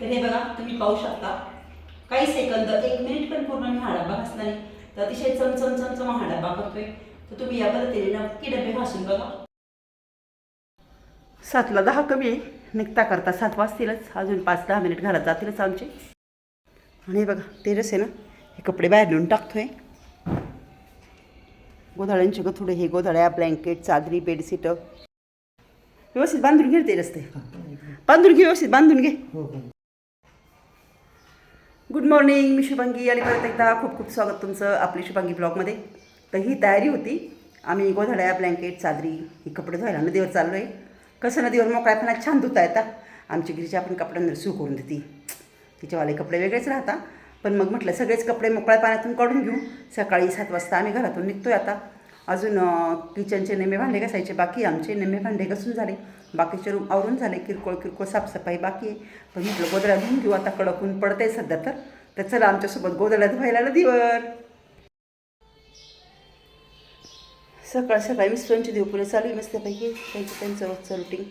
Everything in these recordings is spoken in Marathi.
तर हे बघा तुम्ही पाहू शकता. काही सेकंद एक मिनिट पण पूर्ण मी हा डब्बा घासला नाही. तर अतिशय चमचम चमचम हा डब्बा करतोय. तर तुम्ही या पद्धतीने नक्की डबे घासून बघा. सातला दहा कमी आहे. निघता करता सात वाजतीलच. अजून पाच दहा मिनिट घरात जातीलच आमचे. आणि हे बघा टेरेस आहे ना हे कपडे बाहेर नेऊन टाकतोय. गोधाड्यांचे गथुडे हे गोधाड्या ब्लँकेट चादरी बेडशीट व्यवस्थित बांधून घे ते. रस्ते बांधून घे व्यवस्थित बांधून घे. गुड मॉर्निंग मी शुभांगी आणि परत एकदा खूप खूप स्वागत तुमचं आपली शुभांगी ब्लॉगमध्ये. तर ही तयारी होती. आम्ही गोधड्या ब्लँकेट चादरी ही कपडे धुवायला नदीवर चाललो आहे कसं नदीवर मोकळ्यापणा छान धुता येतात आमची गिरीची आपण कपड्यांना सू करून देते. तिच्यावाले कपडे वेगळेच राहतात. पण मग म्हटलं सगळेच कपडे मोकळ्या पाण्यातून काढून घेऊ. सकाळी सात वाजता आम्ही घरातून निघतोय आता. अजून किचनचे निम्मे भांडे घासायचे बाकी आहे आमचे निम्मे भांडे घासून झाले. बाकीचे रूम आवरून झाले किरकोळ किरकोळ साफसफाई बाकी आहे. पण म्हटलं गोदड्या धुवून घेऊ आता कडक ऊन पडतंय सध्या तर. तर चला आमच्यासोबत गोदड्या धुवायला नदीवर सकाळ सकाळी मिस्टरांची देवपुरे चालू आहे मस्तपैकी. त्यांचं त्यांचं रोजचं रुटीन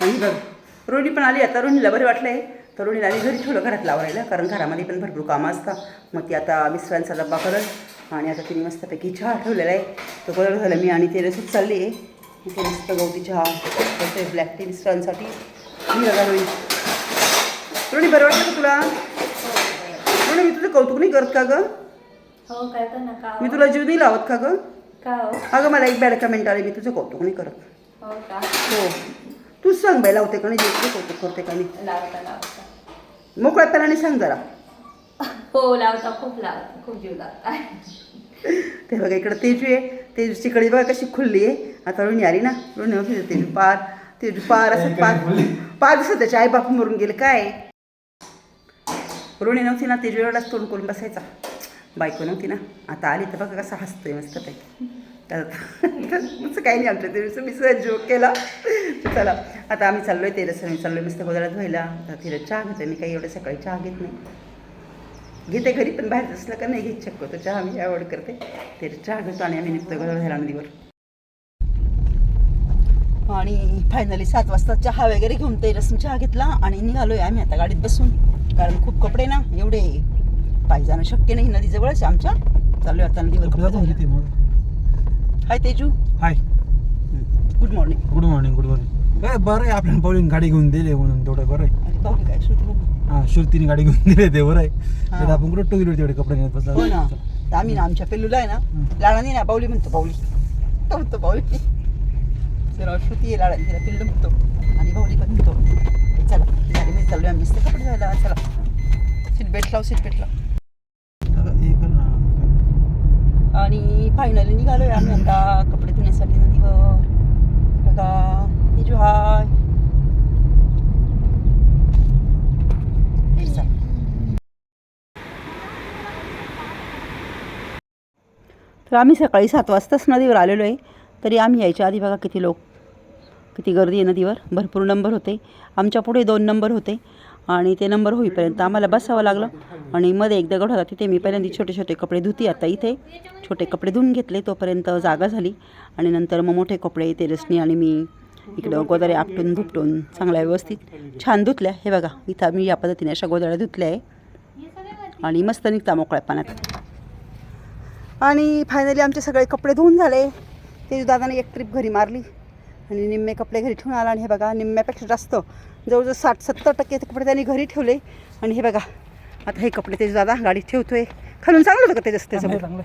आणि बघ. रोहिणी पण आली आता रोहिणीला बरं वाटलं आहे तर रोहिणीला आम्ही घरी ठेवलं घरात आवरायला कारण घरामध्ये पण भरपूर कामं असतात. मग ती आता मिस्टरांचा डब्बा करत आणि आता तिने मस्तपैकी चहा ठेवलेला आहे. तो बरं झालं मी आणि ते रसच चालली आहे. इथे मस्त गवती चहा करते ब्लॅक टी मिस्टरांसाठी. मी रोहिणी. रोहिणी बरं वाटलं का तुला? रोहिणी मी तुझं कौतुक नाही करत का गं? हो का मी तुला जीव नाही लावत का गं? हो? अगं मला एक बॅड कमेंट आली मी तुझं कौतुक नाही करत. हो हो. तूच सांग बाई लावते का नाही? तुझं कौतुक करते का नाही? मोकळ्या पेनाने सांग जरा. हो लावता खूप लावता खूप जीव लावता. ते बघा इकडं तेजू आहे. तेजूची कडी बघा कशी खुलली आहे. आता रोहिणी आली ना. रोहिणी होती तेजू पार. तेजू पार असं पार पाच दिवसात त्याचे आई बाप मरून गेले. काय? रोहिणी नव्हती ना तेजू एवढाच तोंड करून बसायचा. बायको नव्हती ना. आता आली तर बघा कसा हसतोय मस्त पैकी तसं काही नाही आमच्या तेजूचं मी सहज जोक केला. तर चला आता आम्ही चाललोय तेरस मी चाललोय मस्त गोदाला धुवायला आता तिला चहा घेतोय मी काही एवढं सकाळी चहा घेत नाही. घेते घरी पण बाहेर असलं का नाही घेत शक्यतो चहा मी आवड करते. ते चहा घेतो आणि आम्ही निघतो गदळ झाला नदीवर. आणि फायनली सात वाजता चहा वगैरे घेऊन ते रसून चहा घेतला आणि निघालोय आम्ही आता गाडीत बसून. कारण खूप कपडे ना एवढे पाय जाणं शक्य नाही नदी जवळच आहे आमच्या. चाललोय आता नदीवर कपडे धुवायला. Hi Teju hi good morning good morning good morning काय बरं आहे आपल्याला पावलीने गाडी घेऊन दिली म्हणून तेवढं बरं आहे. अरे काय? बोल हा श्रुतीने गाडी घेऊन दिली ते बरं आहे. हा. तर आपण कुठं टू व्हीलर तेवढे कपडे बसला? हो ना. तर आम्ही ना आमच्या पिल्लूला आहे ना लाडानी ना बावली म्हणतो बावली. तो म्हणतो बावली. जरा श्रुती आहे लाडानी तिला पिल्लू म्हणतो. आणि बावली पण म्हणतो चला गाडीमध्ये चाललोय आम्ही. मस्त कपडे धुवायला चला. सीट बेल्ट लाव सीट बेल्ट लाव हे कर ना आणि फायनली निघालोय आम्ही आता कपडे धुण्यासाठी नदीवर बघा तेजू हाय तर आम्ही सकाळी सात वाजताच नदीवर आलेलो आहे. तरी आम्ही यायच्या आधी बघा किती लोक किती गर्दी आहे नदीवर. भरपूर नंबर होते. आमच्या पुढे दोन नंबर होते. आणि ते नंबर होईपर्यंत आम्हाला बसावं लागलं. आणि मध्ये एकदा गड होता तिथे मी पहिल्यांदा छोटे छोटे कपडे धुती. आता इथे छोटे कपडे धुवून घेतले तोपर्यंत जागा झाली. आणि नंतर मग मोठे कपडे तेरसनी आणि मी इकडं गोदारे आपटून भुपटून चांगल्या व्यवस्थित छान धुतल्या. हे बघा इथं मी या पद्धतीने अशा गोदाळ्या धुतल्या आहे. आणि मस्त निघता मोकळ्या पाण्यात. आणि फायनली आमचे सगळे कपडे धुवून झाले. ते दादाने एक ट्रिप घरी मारली. आणि निम्मे कपडे घरी ठेवून आला आणि हे बघा निम्म्यापेक्षा जास्त जवळजवळ साठ सत्तर टक्के कपडे त्यांनी घरी ठेवले. आणि हे बघा आता हे कपडे ते दादा गाडीत ठेवतोय. खालून चांगलं होतं का त्याचं चांगलं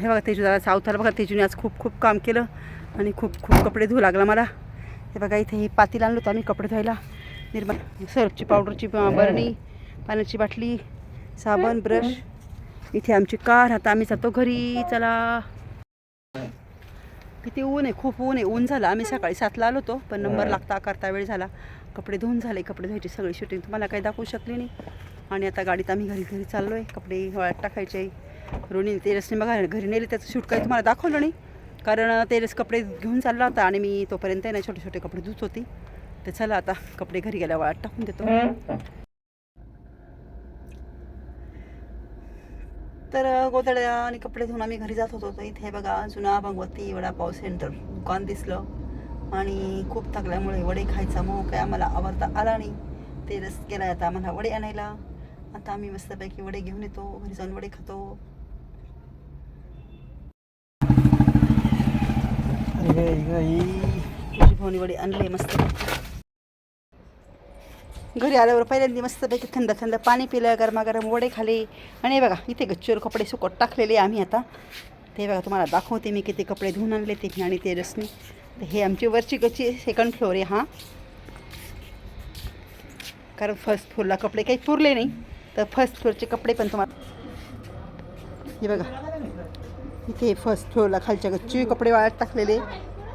हे बघा तेजू दादा सावताला बघा तेजूने आज खूप खूप काम केलं आणि खूप खूप कपडे धुवू लागला मला. हे बघा इथे हे पातील आणलं होतं आम्ही कपडे धुवायला. निर्मा सर्फची पावडरची बरणी पाण्याची बाटली साबण ब्रश. इथे आमची कार आता आम्ही जातो घरी. चला. किती ऊन आहे खूप ऊन आहे. ऊन झालं आम्ही सकाळी सातला आलो होतो पण नंबर लागता करता वेळ झाला. कपडे धुवून झाले कपडे धुवायची सगळी शूटिंग तुम्हाला काही दाखवू शकली नाही. आणि आता गाडीत आम्ही घरी घरी चाललो आहे कपडे वाळत टाकायचे. रोणी तेरसने बघा घरी नेले त्याचं शूट काही तुम्हाला दाखवलं नाही. कारण तेरस कपडे घेऊन चालला होता आणि मी तोपर्यंत ना छोटे छोटे कपडे धुत होती. तर चला आता कपडे घरी गेल्या वाळत टाकून देतो. तर गोधड्या आणि कपडे धुवून आम्ही घरी जात होतो. तर इथे बघा जुना भगवती वडापाव सेंटर दुकान दिसलं. आणि खूप थकल्यामुळे वडे खायचा मोह काय आम्हाला आवडता आला नाही. ते रस गेला आता आम्हाला वडे आणायला. आता आम्ही मस्तपैकी वडे घेऊन येतो. घरी जाऊन वडे खातो. तुझी भाऊनी वडे आणले मस्त. घरी आल्यावर पहिल्यांदा मस्तपैकी थंड थंड पाणी पिलं गरमागरम वडे खाले. आणि हे बघा इथे गच्चीवर कपडे सुकट टाकलेले आम्ही आता. ते बघा तुम्हाला दाखवते मी किती कपडे धुवून आणले ते आणि ते रसनी. तर हे आमची वरची गच्ची सेकंड फ्लोअर आहे हा. कारण फर्स्ट फ्लोअरला कपडे काही पुरले नाही. तर फर्स्ट फ्लोअरचे कपडे पण तुम्हाला हे बघा. इथे फर्स्ट फ्लोअरला खालच्या गच्ची कपडे वाळत टाकलेले.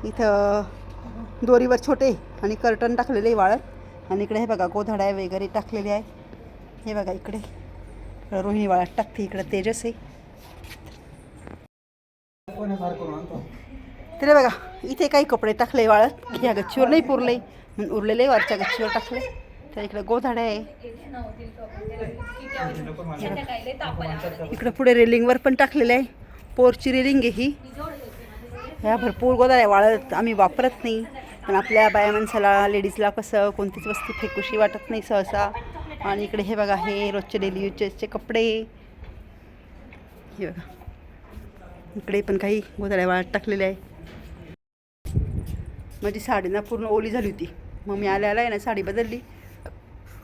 इथं दोरीवर छोटे आणि कर्टन टाकलेले वाळत. आणि इकडे हे बघा गोधड्या वगैरे टाकलेले आहे. हे बघा इकडे. रोहिणी वाळत टाकते इकडं तेजस आहे. तरी बघा इथे काही कपडे टाकले वाळत ह्या गच्चीवर नाही पुरले. म्हणून उरलेले वरच्या गच्चीवर टाकले. तर इकडे गोधाड्या आहे. इकडं पुढे रेलिंगवर पण टाकलेलं आहे. पोरची रेलिंग आहे ही. ह्या भरपूर गोधाड्या वाळत आम्ही वापरत नाही. पण आपल्या बाया माणसाला लेडीजला कसं कोणतीच वस्तू फेकूशी वाटत नाही सहसा. आणि इकडे हे बघा हे रोजचे डेली यूजचे कपडे. हे बघा. इकडे पण काही गोदाड्या वाळत टाकलेल्या आहे. माझी साडी ना पूर्ण ओली झाली होती. मग मी आल्या आहे ना साडी बदलली.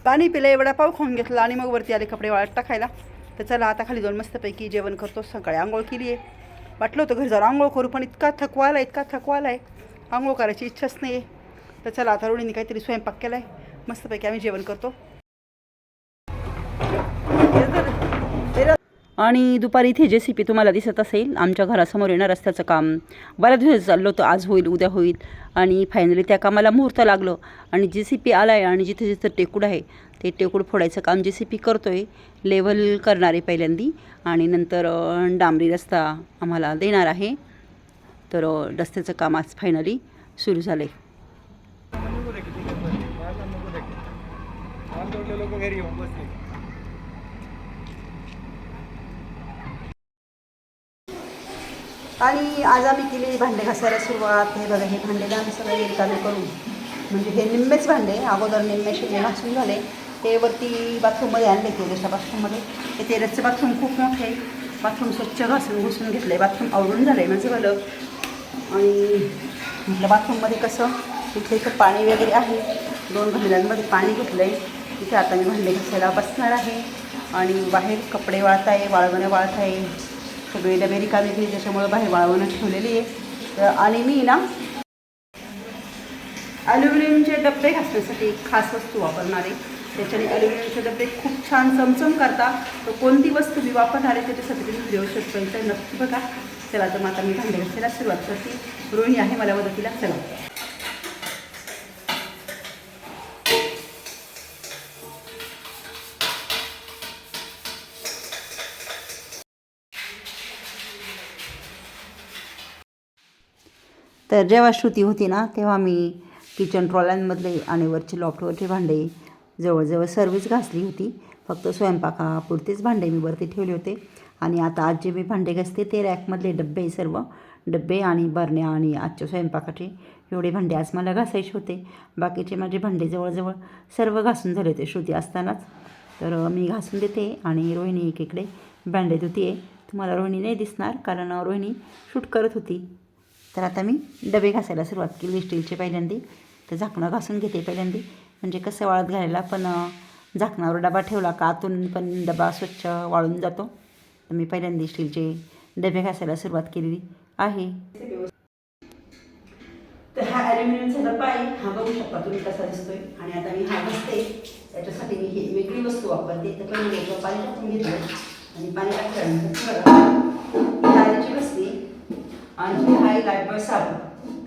पाणी पिलं एवढा पाव खाऊन घेतला आणि मग वरती आले कपडे वाळत टाकायला. तर चला आता खाली जाऊन मस्तपैकी जेवण करतो. सकाळी आंघोळ केली आहे वाटलं होतं घरी जाऊन आंघोळ करू पण इतका थकवा आला इतका थकवाला आहे आंघोळ करायची इच्छाच नाही आहे तर चला आता रोडीने काहीतरी स्वयंपाक केला आहे मस्तपैकी आम्ही जेवण करतो. आणि दुपारी इथे जे सी पी तुम्हाला दिसत असेल. आमच्या घरासमोर येणार रस्त्याचं काम. बऱ्याच दिवस चाललं होतं आज होईल उद्या होईल. आणि फायनली त्या कामाला मुहूर्त लागलं. आणि जे सी पी आला आहे आणि जिथे जिथं टेकूड आहे ते टेकूड फोडायचं काम जे सी पी करतो आहे लेवल करणार आहे पहिल्यांदी. आणि नंतर डांबरी रस्ता आम्हाला देणार आहे. तर रस्त्याचं काम आज फायनली सुरू झालं आहे आणि आज आम्ही केली भांडे घासायला सुरुवात. हे बघा हे भांडे ना आम्ही सगळे रिकामे करू म्हणजे हे निम्मेच भांडे अगोदर निम्मे जे घासून झाले. ते वरती बाथरूममध्ये आणले तेरेच्या बाथरूममध्ये. हे तेरेचं बाथरूम खूप मोठे आहे. बाथरूम स्वच्छ घासून घुसून घेतलं आहे बाथरूम आवडून झालं आहे म्हणजे झालं आणि म्हटलं बाथरूममध्ये कसं? तिथे इथं पाणी वगैरे आहे. दोन भांड्यांमध्ये पाणी घेतलं आहे तिथे आता मी भांडे घासायला बसणार आहे. आणि बाहेर कपडे वाळत आहे वाळवणं वाळत आहे सगळे डबे रिकामी केली त्याच्यामुळे बाहेर वाळवणं ठेवलेली आहे. तर आणि मी ना ॲल्युमिनियमचे डबे घासण्यासाठी एक खास वस्तू वापरणार आहे. त्याच्याने ॲल्युमिनियमचे डबे खूप छान चमचम करता तर कोणती वस्तू मी वापरणार आहे त्याच्यासाठी तुम्ही व्हिडिओ शेवटपर्यंत नक्की बघा. चला तर मग आता मी भांडे घासायला सुरुवात करते. रोहिणी आहे मला मदतीला. चला. तर जेव्हा श्रुती होती ना तेव्हा मी किचन ट्रॉल्यांमधले आणि वरचे लॉफ्टवरचे भांडे जवळजवळ सर्वच घासली होती. फक्त स्वयंपाकापुरतेच भांडे मी वरती ठेवले होते. आणि आता आज जे मी भांडे घासते ते रॅकमधले डब्बे सर्व. डब्बे आणि बरण्या आणि आजच्या स्वयंपाकाचे एवढे भांडे आज मला घासायचे होते. बाकीचे माझे भांडे जवळजवळ सर्व घासून झाले होते. श्रुती असतानाच. तर मी घासून देते आणि रोहिणी एकीकडे भांडे धुती आहे तुम्हाला रोहिणी नाही दिसणार कारण रोहिणी शूट करत होती. तर आता मी डबे घासायला सुरुवात केली स्टीलचे पहिल्यांदी. तर झाकणं घासून घेते पहिल्यांदी. म्हणजे कसं वाळत घालायला पण झाकणावर डबा ठेवला का? आतून पण डबा स्वच्छ वाळून जातो. तर मी पहिल्यांदा स्टीलचे डबे घासायला सुरुवात केलेली आहे. तर हा ॲल्युमिनियमचा डब्बा आहे हा बघू शकता तुम्ही कसा दिसतोय. आणि आता मी हा बसते त्याच्यासाठी मी ही वेगळी वस्तू वापरते. तर पहिले याच्यावर पाणी टाकून घेतलं आणि पाणी टाकल्यानंतर बघा बसते. आणि ही आहे लाईटबॉय साबण.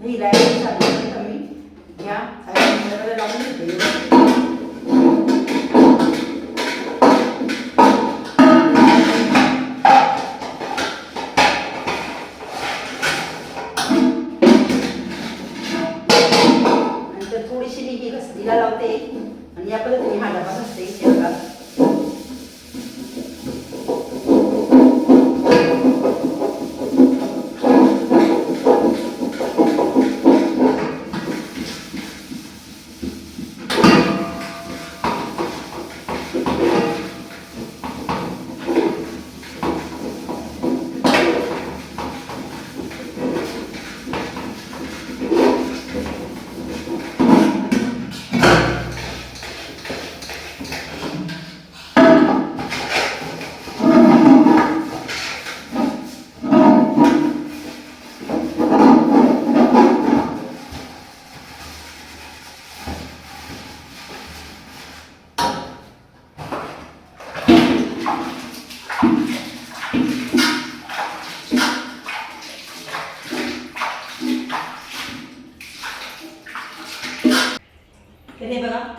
ही लाईटबॉय साबण मी या ॲल्युमिनियमला लावून घेते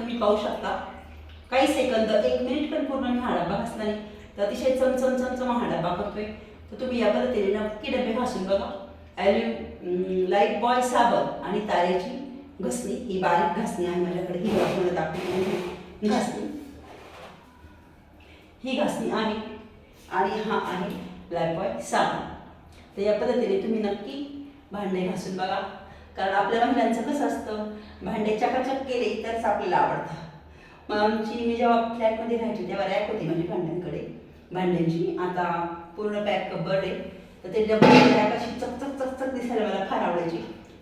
तुम्ही पाहू शकता. काही सेकंद एक मिनिट पण पूर्ण मी हा घासला नाही. तर अतिशय चमचम चमचम हा डब्बा करतोय. तर तुम्ही या पद्धतीने नक्की डबे घासून बघा. ॲल्यू लाइट बॉय साबण आणि तारेची घसणी. ही बारीक घासणी आहे माझ्याकडे. ही तुम्हाला दाखवली घासणी. ही घासणी आहे आणि हा आहे ब्लॅक बॉय साबण. तर या पद्धतीने तुम्ही नक्की भांडे घासून बघा. कारण आपल्या महिलांचं कसं असतं? भांडे चकाचक केले तरच आपल्याला आवडतं. मग आमची मी जेव्हा फ्लॅटमध्ये राहायची तेव्हा रॅक होती माझी भांड्यांकडे. भांड्यांची आता पूर्ण पॅक कबड आहे. तर ते डबल रॅक अशी चकचक चकचक दिसायला मला फार आवडायची.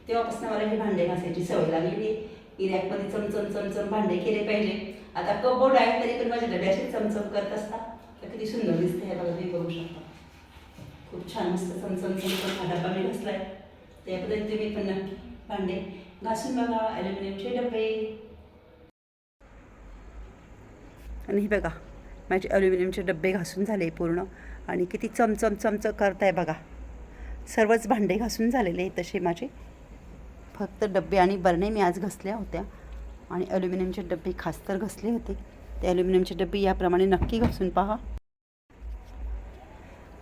तेव्हापासून मला ही भांडे घासायची सवय लागलेली ही रॅकमध्ये चमचम चमचम भांडे केले पाहिजे. आता कबोर्ड आहे तरी पण माझ्या डब्याशी चमचम करत असतात. तर किती सुंदर दिसते हे बघा तुम्ही बघू शकता. खूप छान मस्त चमचम चमचम हा डब्बा मी आहे त्या पद्धतीने तुम्ही पण नक्की भांडे घासून बघा ॲल्युमिनियमचे डबे. आणि हे बघा माझे ॲल्युमिनियमचे डबे घासून झाले पूर्ण. आणि किती चमचम चमचम करताय बघा. सर्वच भांडे घासून झालेले तसे माझे. फक्त डबे आणि बरणे मी आज घसल्या होत्या. आणि ॲल्युमिनियमचे डबे खास तर घसले होते. ते ॲल्युमिनियमचे डबे याप्रमाणे नक्की घासून पहा.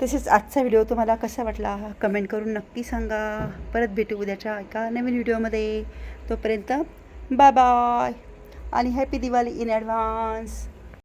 तसेच आजचा व्हिडिओ तुम्हाला कसा वाटला कमेंट करून नक्की सांगा. परत भेटू उद्याच्या एका नवीन व्हिडिओमध्ये. तोपर्यंत बाय बाय आणि हॅपी दिवाळी इन ॲडव्हान्स.